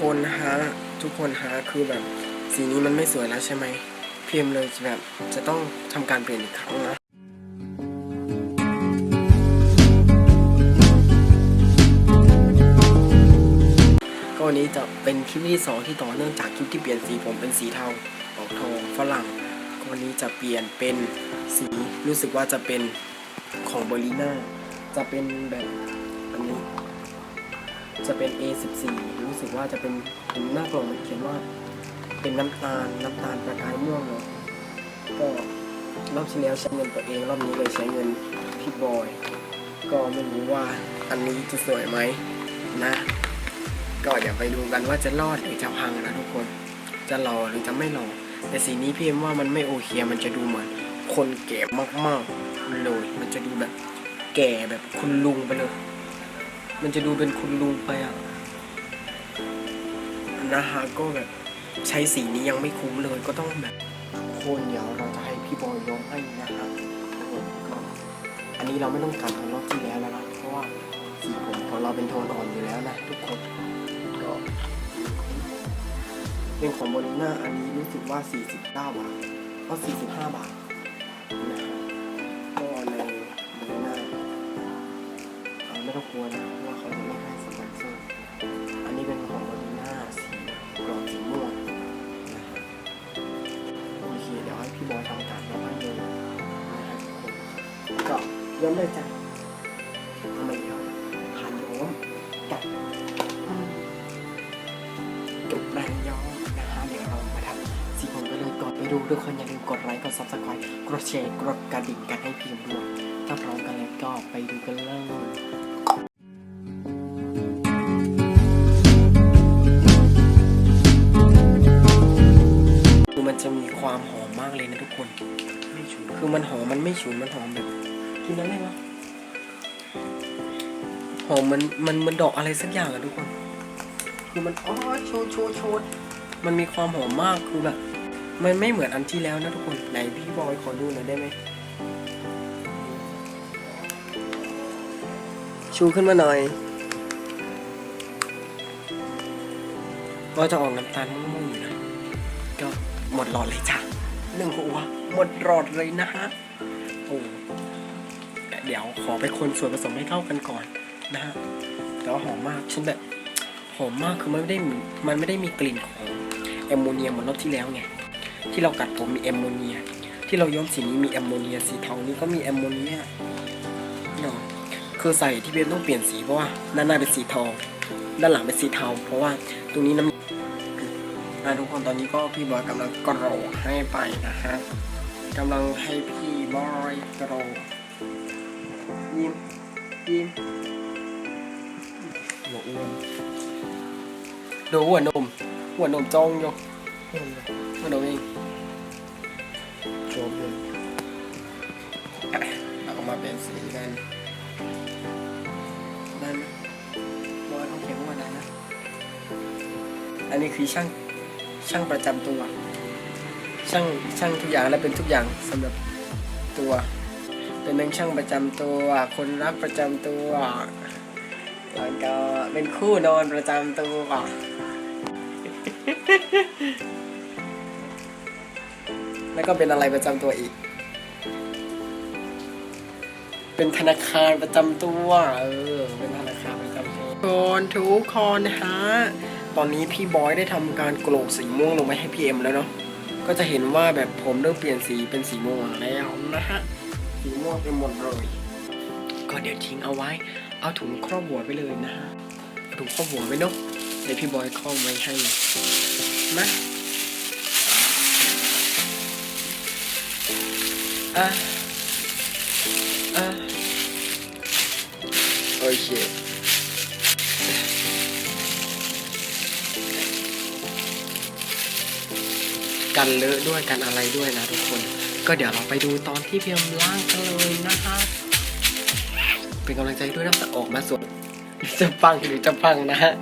คนฮะทุกคนฮะคือแบบสีนี้มันไม่สวยแล้วใช่ไหมพีเอ็มเลยแบบจะต้องทำการเปลี่ยนอีกครั้งนะก็วันนี้จะเป็นคลิปที่สองที่ต่อเนื่องจากคลิปที่เปลี่ยนสีผมเป็นสีเทาออกทองฝรั่งก็วันนี้จะเปลี่ยนเป็นสีรู้สึกว่าจะเป็นของเบอร์ลีน่าจะเป็นแบบ จะเป็น A14 รู้สึกว่าจะเป็นเป็นหน้ากล่องมันเขียนว่า เป็นน้ำตาลน้ำตาลประกายม่วงเนาะก็รอบที่แล้วใช้เงินตัวเองรอบนี้เลยใช้เงินพี่บอย ก็ไม่รู้ว่าอันนี้จะสวยไหมนะ ก็เดี๋ยวไปดูกันว่าจะรอดหรือจะพังนะทุกคน จะรอหรือจะไม่รอแต่สีนี้พี่เอ็มว่ามันไม่โอเคมันจะดูเหมือน คนแก่มากๆเลยมันจะดูแบบแก่แบบคุณลุงไปเลย มันจะดูเป็นคุณลุงไปอะนะฮะก็แบบใช้สีนี้ยังไม่คุ้มเลยก็ต้องแบบโคนเดี๋ยวเราจะให้พี่บอยย้อมให้นะครับก็อันนี้เราไม่ต้องกลับเหมือนรอบที่แล้วแล้วนะเพราะว่าสีผมของเราเป็นโทนอ่อนอยู่แล้วนะทุกคนก็เป็นของโบลิน่าอันนี้รู้สึกว่า 49 บาทก็45 บาทนะก็ในโบลิน่าอ่าไม่ต้องกลัวนะ ก็ย้อมเลยจ้ะทำไมย้อมผ่านย้อมกับอืมจุดแรงย้อมนะฮะเดี๋ยวเรามาทำสีผมกันเลยก่อนไปดูทุกคนอย่าลืมกดไลค์กด subscribe กดแชร์กดกระดิ่งกันให้พิมพ์ด้วยถ้าพร้อมกันแล้วก็ไปดูกันเลยมันจะมีความหอมมากเลยนะทุกคน คือมันหอมมันไม่ฉุนมันหอมแบบ กินอะไรวะหอมมันมันมันดอกอะไรสักอย่างอะทุกคนคือมันอ๋อโชดโชดโชดมันมีความหอมมากคือแบบมันไม่เหมือนอันที่แล้วนะทุกคนไหนพี่บอยขอดูหน่อยได้ไหมชูขึ้นมาหน่อยก็จะออกน้ำตาลม่วงๆอยู่นะก็หมดหลอดเลยจ้ะหนึ่งหัวหมดหลอดเลยนะฮะโอ้ เดี๋ยวขอไปคนส่วนผสมให้เข้ากันก่อนนะฮะแต่ว่าหอมมากฉันแบบหอมมากคือมันไม่ได้มันไม่ได้มีกลิ่นของแอมโมเนียเหมือนรอบที่แล้วไงที่เรากัดผมมีแอมโมเนีย ที่เราย้อมสีนี้มีแอมโมเนียสีเทานี้ก็มีแอมโมเนียเนาะคือใส่ที่เบนต้องเปลี่ยนสีเพราะว่าด้านหน้าเป็นสีทองด้านหลังเป็นสีเทา เพราะว่าตรงนี้น้ำนะทุกคนตอนนี้ก็พี่บอยกำลังกรอให้ไปนะฮะกำลังให้พี่บอยกรอ ยิ้มยิ้มหัวอ้วนดูหัวนมหัวนมจ้องอยู่หัวนมเองโชว์เลยอะเราก็มาเป็นสีกันได้ไหมบอยต้องเขียนว่าได้นะ อันนี้คือช่างช่างประจำตัว ช่างช่างทุกอย่างและเป็นทุกอย่างสำหรับตัว เป็นทั้งช่างประจำตัว คนรักประจำตัวแล้วก็เป็นคู่นอนประจำตัวแล้วก็เป็นอะไรประจำตัวอีก เป็นธนาคารประจำตัว เออ เป็นธนาคารประจำตัวคนทุกคนฮะ ตอนนี้พี่บอยได้ทำการโกรกสีม่วงลงไปให้พี่เอ็มแล้วเนาะ ก็จะเห็นว่าแบบผมเริ่มเปลี่ยนสีเป็นสีม่วงแล้วนะฮะ สีม่วงเป็นหมดเลยก็เดี๋ยวทิ้งเอาไว้ เอาถุงครอบหัวไปเลยนะฮะเอาถุงครอบหัวไว้เนาะเดี๋ยวพี่บอยครอบไว้ให้นะอะอะโอเคกันเลอะด้วยกันอะไรด้วยนะทุกคน ก็เดี๋ยวเราไปดูตอนที่เพียมล่างกันเลยนะคะเป็นกำลังใจด้วยนะจะออกมาสวยจะปังหรือจะพังนะฮะ